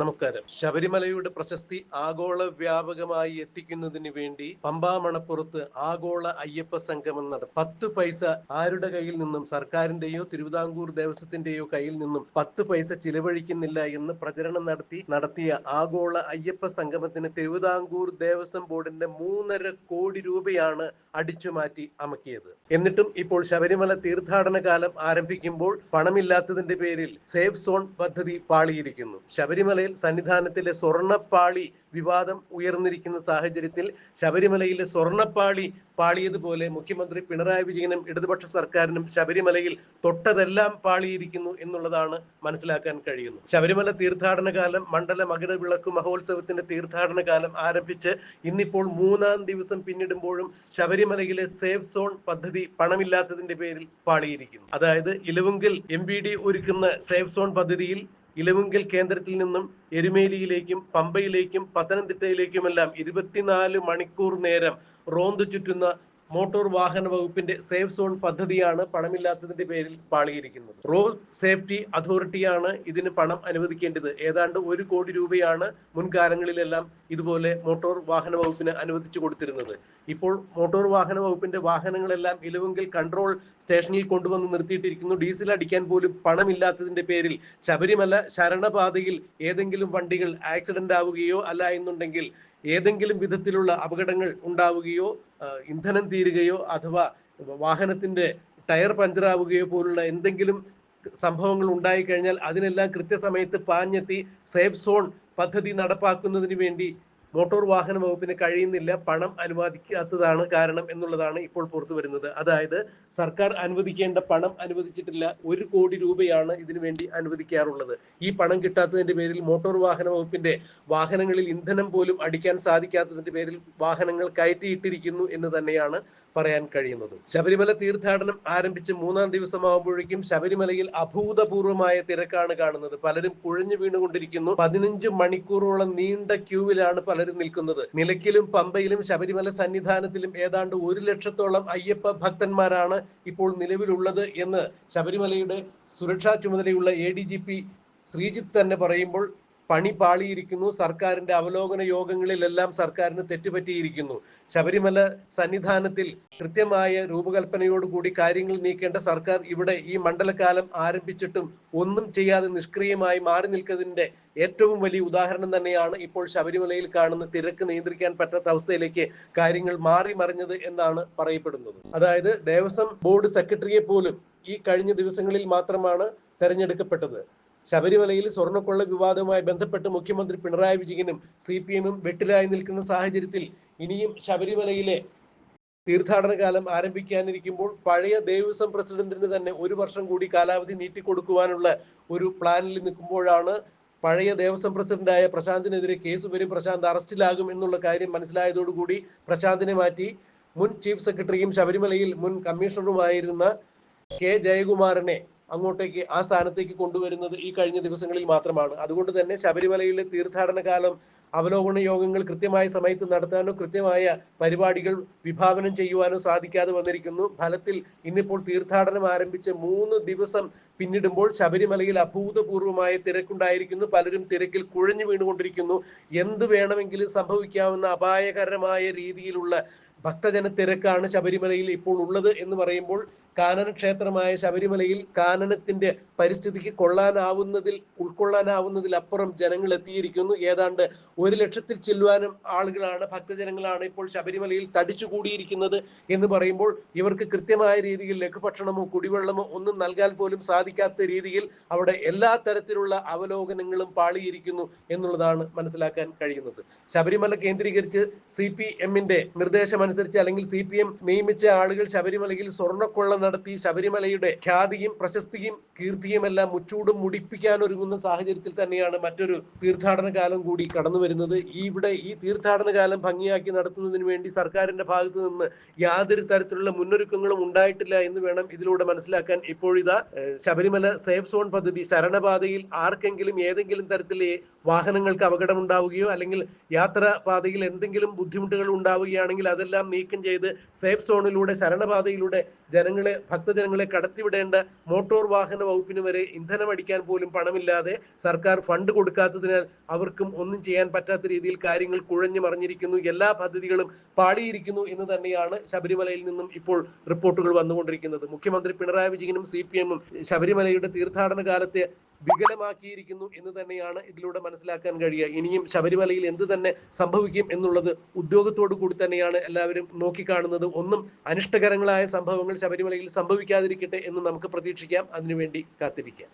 നമസ്കാരം. ശബരിമലയുടെ പ്രശസ്തി ആഗോള വ്യാപകമായി എത്തിക്കുന്നതിന് വേണ്ടി പമ്പാ മണപ്പുറത്ത് ആഗോള അയ്യപ്പ സംഗമം നടത്തും പത്ത് പൈസ ആരുടെ കയ്യിൽ നിന്നും സർക്കാരിന്റെയോ തിരുവിതാംകൂർ ദേവസ്വത്തിന്റെയോ കയ്യിൽ നിന്നും പത്ത് പൈസ ചിലവഴിക്കുന്നില്ല എന്ന് പ്രചരണം നടത്തി നടത്തിയ ആഗോള അയ്യപ്പ സംഗമത്തിന് തിരുവിതാംകൂർ ദേവസ്വം ബോർഡിന്റെ മൂന്നര കോടി രൂപയാണ് അടിച്ചുമാറ്റി അമക്കിയത്. എന്നിട്ടും ഇപ്പോൾ ശബരിമല തീർത്ഥാടന കാലം ആരംഭിക്കുമ്പോൾ പണമില്ലാത്തതിന്റെ പേരിൽ സേഫ് സോൺ പദ്ധതി പാളിയിരിക്കുന്നു. ശബരിമലയിൽ സന്നിധാനത്തിലെ സ്വർണപ്പാളി വിവാദം ഉയർന്നിരിക്കുന്ന സാഹചര്യത്തിൽ ശബരിമലയിലെ സ്വർണപ്പാളി പാളിയതുപോലെ മുഖ്യമന്ത്രി പിണറായി വിജയനും ഇടതുപക്ഷ സർക്കാരിനും ശബരിമലയിൽ തൊട്ടതെല്ലാം പാളിയിരിക്കുന്നു എന്നുള്ളതാണ് മനസ്സിലാക്കാൻ കഴിയുന്നത്. ശബരിമല തീർത്ഥാടന കാലം മണ്ഡല മകരവിളക്ക് മഹോത്സവത്തിന്റെ തീർത്ഥാടന കാലം ആരംഭിച്ച് ഇന്നിപ്പോൾ മൂന്നാം ദിവസം പിന്നിടുമ്പോഴും ശബരിമലയിലെ സേഫ് സോൺ പദ്ധതി പണമില്ലാത്തതിന്റെ പേരിൽ പാളിയിരിക്കുന്നു. അതായത് ഇലവുങ്കിൽ എം ഒരുക്കുന്ന സേഫ് സോൺ പദ്ധതിയിൽ ഇലവുങ്കൽ കേന്ദ്രത്തിൽ നിന്നും എരുമേലിയിലേക്കും പമ്പയിലേക്കും പത്തനംതിട്ടയിലേക്കുമെല്ലാം ഇരുപത്തിനാല് മണിക്കൂർ നേരം റോന്തു ചുറ്റുന്ന മോട്ടോർ വാഹന വകുപ്പിന്റെ സേഫ് സോൺ പദ്ധതിയാണ് പണമില്ലാത്തതിന്റെ പേരിൽ പാളിയിരിക്കുന്നത്. റോഡ് സേഫ്റ്റി അതോറിറ്റിയാണ് ഇതിന് പണം അനുവദിക്കേണ്ടത്. ഏതാണ്ട് ഒരു കോടി രൂപയാണ് മുൻകാലങ്ങളിലെല്ലാം ഇതുപോലെ മോട്ടോർ വാഹന വകുപ്പിന് അനുവദിച്ചു കൊടുത്തിരുന്നത്. ഇപ്പോൾ മോട്ടോർ വാഹന വകുപ്പിന്റെ വാഹനങ്ങളെല്ലാം ഇലവെങ്കിൽ കൺട്രോൾ സ്റ്റേഷനിൽ കൊണ്ടുവന്ന് നിർത്തിയിട്ടിരിക്കുന്നു. ഡീസൽ അടിക്കാൻ പോലും പണമില്ലാത്തതിന്റെ പേരിൽ ശബരിമല ശരണപാതയിൽ ഏതെങ്കിലും വണ്ടികൾ ആക്സിഡന്റ് ആവുകയോ അല്ല എന്നുണ്ടെങ്കിൽ ഏതെങ്കിലും വിധത്തിലുള്ള അപകടങ്ങൾ ഉണ്ടാവുകയോ ഇന്ധനം തീരുകയോ അഥവാ വാഹനത്തിന്റെ ടയർ പഞ്ചറാവുകയോ പോലുള്ള എന്തെങ്കിലും സംഭവങ്ങൾ ഉണ്ടായിക്കഴിഞ്ഞാൽ അതിനെല്ലാം കൃത്യസമയത്ത് പാഞ്ഞെത്തി സേഫ് സോൺ പദ്ധതി നടപ്പാക്കുന്നതിന് വേണ്ടി മോട്ടോർ വാഹന വകുപ്പിന് കഴിയുന്നില്ല. പണം അനുവദിക്കാത്തതാണ് കാരണം എന്നുള്ളതാണ് ഇപ്പോൾ പുറത്തു വരുന്നത്. അതായത് സർക്കാർ അനുവദിക്കേണ്ട പണം അനുവദിച്ചിട്ടില്ല. ഒരു കോടി രൂപയാണ് ഇതിനു വേണ്ടി അനുവദിക്കാറുള്ളത്. ഈ പണം കിട്ടാത്തതിന്റെ പേരിൽ മോട്ടോർ വാഹന വകുപ്പിന്റെ വാഹനങ്ങളിൽ ഇന്ധനം പോലും അടിക്കാൻ സാധിക്കാത്തതിന്റെ പേരിൽ വാഹനങ്ങൾ കയറ്റിയിട്ടിരിക്കുന്നു എന്ന് തന്നെയാണ് പറയാൻ കഴിയുന്നത്. ശബരിമല തീർത്ഥാടനം ആരംഭിച്ച് മൂന്നാം ദിവസമാകുമ്പോഴേക്കും ശബരിമലയിൽ അഭൂതപൂർവമായ തിരക്കാണ് കാണുന്നത്. പലരും കുഴഞ്ഞു വീണുകൊണ്ടിരിക്കുന്നു. പതിനഞ്ച് മണിക്കൂറോളം നീണ്ട ക്യൂവിലാണ് പലരും നിൽക്കുന്നത്. നിലയ്ക്കലും പമ്പയിലും ശബരിമല സന്നിധാനത്തിലും ഏതാണ്ട് ഒരു ലക്ഷത്തോളം അയ്യപ്പ ഭക്തന്മാരാണ് ഇപ്പോൾ നിലവിലുള്ളത് എന്ന് ശബരിമലയുടെ സുരക്ഷാ ചുമതലയുള്ള A D G P Sreejith തന്നെ പറയുമ്പോൾ പണി പാളിയിരിക്കുന്നു സർക്കാരിന്റെ അവലോകന യോഗങ്ങളിലെല്ലാം സർക്കാരിന് തെറ്റുപറ്റിയിരിക്കുന്നു. ശബരിമല സന്നിധാനത്തിൽ കൃത്യമായ രൂപകൽപ്പനയോടുകൂടി കാര്യങ്ങൾ നീക്കേണ്ട സർക്കാർ ഇവിടെ ഈ മണ്ഡലകാലം ആരംഭിച്ചിട്ടും ഒന്നും ചെയ്യാതെ നിഷ്ക്രിയമായി മാറി നിൽക്കുന്നതിന്റെ ഏറ്റവും വലിയ ഉദാഹരണം തന്നെയാണ് ഇപ്പോൾ ശബരിമലയിൽ കാണുന്ന തിരക്ക് നിയന്ത്രിക്കാൻ പറ്റാത്ത അവസ്ഥയിലേക്ക് കാര്യങ്ങൾ മാറി മറിഞ്ഞത് എന്നാണ് പറയപ്പെടുന്നത്. അതായത് ദേവസ്വം ബോർഡ് സെക്രട്ടറിയെ പോലും ഈ കഴിഞ്ഞ ദിവസങ്ങളിൽ മാത്രമാണ് തെരഞ്ഞെടുക്കപ്പെട്ടത്. ശബരിമലയിൽ സ്വർണക്കൊള്ള വിവാദവുമായി ബന്ധപ്പെട്ട് മുഖ്യമന്ത്രി പിണറായി വിജയനും സി പി എമ്മും വെട്ടിലായി നിൽക്കുന്ന സാഹചര്യത്തിൽ ഇനിയും ശബരിമലയിലെ തീർത്ഥാടന കാലം ആരംഭിക്കാനിരിക്കുമ്പോൾ പഴയ ദേവസ്വം പ്രസിഡന്റിന് തന്നെ ഒരു വർഷം കൂടി കാലാവധി നീട്ടിക്കൊടുക്കുവാനുള്ള ഒരു പ്ലാനിൽ നിൽക്കുമ്പോഴാണ് പഴയ ദേവസ്വം പ്രസിഡന്റായ പ്രശാന്തിനെതിരെ കേസ് വരും പ്രശാന്ത് അറസ്റ്റിലാകും എന്നുള്ള കാര്യം മനസ്സിലായതോടുകൂടി പ്രശാന്തിനെ മാറ്റി മുൻ ചീഫ് സെക്രട്ടറിയും ശബരിമലയിൽ മുൻ കമ്മീഷണറുമായിരുന്ന കെ ജയകുമാറിനെ അങ്ങോട്ടേക്ക് ആ സ്ഥാനത്തേക്ക് കൊണ്ടുവരുന്നത് ഈ കഴിഞ്ഞ ദിവസങ്ങളിൽ മാത്രമാണ്. അതുകൊണ്ട് തന്നെ ശബരിമലയിലെ തീർത്ഥാടന കാലം അവലോകന യോഗങ്ങൾ കൃത്യമായ സമയത്ത് നടത്താനോ കൃത്യമായ പരിപാടികൾ വിഭാവനം ചെയ്യുവാനോ സാധിക്കാതെ വന്നിരിക്കുന്നു. ഫലത്തിൽ ഇന്നിപ്പോൾ തീർത്ഥാടനം ആരംഭിച്ച് മൂന്ന് ദിവസം പിന്നിടുമ്പോൾ ശബരിമലയിൽ അഭൂതപൂർവമായ തിരക്കുണ്ടായിരിക്കുന്നു. പലരും തിരക്കിൽ കുഴഞ്ഞു വീണുകൊണ്ടിരിക്കുന്നു. എന്ത് വേണമെങ്കിലും സംഭവിക്കാവുന്ന അപായകരമായ രീതിയിലുള്ള ഭക്തജന തിരക്കാണ് ശബരിമലയിൽ ഇപ്പോൾ ഉള്ളത് എന്ന് പറയുമ്പോൾ കാനന ക്ഷേത്രമായ ശബരിമലയിൽ കാനനത്തിന്റെ പരിസ്ഥിതിക്ക് കൊള്ളാനാവുന്നതിൽ ഉൾക്കൊള്ളാനാവുന്നതിൽ അപ്പുറം ജനങ്ങൾ എത്തിയിരിക്കുന്നു. ഏതാണ്ട് ഒരു ലക്ഷത്തിൽ ചെല്ലുവാനും ആളുകളാണ് ഭക്തജനങ്ങളാണ് ഇപ്പോൾ ശബരിമലയിൽ തടിച്ചുകൂടിയിരിക്കുന്നത് എന്ന് പറയുമ്പോൾ ഇവർക്ക് കൃത്യമായ രീതിയിൽ ലഘുഭക്ഷണമോ കുടിവെള്ളമോ ഒന്നും നൽകാൻ പോലും സാധിക്കാത്ത രീതിയിൽ അവിടെ എല്ലാ തരത്തിലുള്ള അവലോകനങ്ങളും പാളിയിരിക്കുന്നു എന്നുള്ളതാണ് മനസ്സിലാക്കാൻ കഴിയുന്നത്. ശബരിമല കേന്ദ്രീകരിച്ച് സി പി എമ്മിന്റെ നിർദ്ദേശമനുസരിച്ച് അല്ലെങ്കിൽ സി പി എം നിയമിച്ച ആളുകൾ ശബരിമലയിൽ സ്വർണക്കൊള്ള നടത്തി ശബരിമലയുടെ ഖ്യാതിയും പ്രശസ്തിയും കീർത്തിയും എല്ലാം മുച്ചൂടും മുടിപ്പിക്കാൻ ഒരുങ്ങുന്ന സാഹചര്യത്തിൽ തന്നെയാണ് മറ്റൊരു തീർത്ഥാടന കാലം കൂടി കടന്നു വരുന്നത്. ഇവിടെ ഈ തീർത്ഥാടന കാലം ഭംഗിയാക്കി നടത്തുന്നതിന് വേണ്ടി സർക്കാരിന്റെ ഭാഗത്തു നിന്ന് യാതൊരു തരത്തിലുള്ള മുന്നൊരുക്കങ്ങളും ഉണ്ടായിട്ടില്ല എന്ന് വേണം ഇതിലൂടെ മനസ്സിലാക്കാൻ. ഇപ്പോഴിതാ ശബരിമല സേഫ് സോൺ പദ്ധതി ശരണപാതയിൽ ആർക്കെങ്കിലും ഏതെങ്കിലും തരത്തിലെ വാഹനങ്ങൾക്ക് അപകടം ഉണ്ടാവുകയോ അല്ലെങ്കിൽ യാത്രാ പാതയിൽ എന്തെങ്കിലും ബുദ്ധിമുട്ടുകൾ ഉണ്ടാവുകയാണെങ്കിൽ അതെല്ലാം നീക്കം ചെയ്ത് സേഫ് സോണിലൂടെ ശരണപാതയിലൂടെ ജനങ്ങളെ ഭക്തജനങ്ങളെ കടത്തിവിടേണ്ട മോട്ടോർ വാഹന വകുപ്പിന് വരെ ഇന്ധനം അടിക്കാൻ പോലും പണമില്ലാതെ സർക്കാർ ഫണ്ട് കൊടുക്കാത്തതിനാൽ അവർക്കും ഒന്നും ചെയ്യാൻ പറ്റാത്ത രീതിയിൽ കാര്യങ്ങൾ കുഴഞ്ഞു മറിഞ്ഞിരിക്കുന്നു. എല്ലാ പദ്ധതികളും പാളിയിരിക്കുന്നു എന്ന് തന്നെയാണ് ശബരിമലയിൽ നിന്നും ഇപ്പോൾ റിപ്പോർട്ടുകൾ വന്നുകൊണ്ടിരിക്കുന്നത്. മുഖ്യമന്ത്രി പിണറായി വിജയനും സി പി എമ്മും ശബരിമലയുടെ തീർത്ഥാടന കാലത്തെ വികലമാക്കിയിരിക്കുന്നു എന്ന് തന്നെയാണ് ഇതിലൂടെ മനസ്സിലാക്കാൻ കഴിയുക. ഇനിയും ശബരിമലയിൽ എന്ത് തന്നെ സംഭവിക്കും എന്നുള്ളത് ഉദ്യോഗത്തോടു കൂടി തന്നെയാണ് എല്ലാവരും നോക്കിക്കാണുന്നത്. ഒന്നും അനിഷ്ടകരങ്ങളായ സംഭവങ്ങൾ ശബരിമലയിൽ സംഭവിക്കാതിരിക്കട്ടെ എന്ന് നമുക്ക് പ്രതീക്ഷിക്കാം. അതിനുവേണ്ടി കാത്തിരിക്കാം.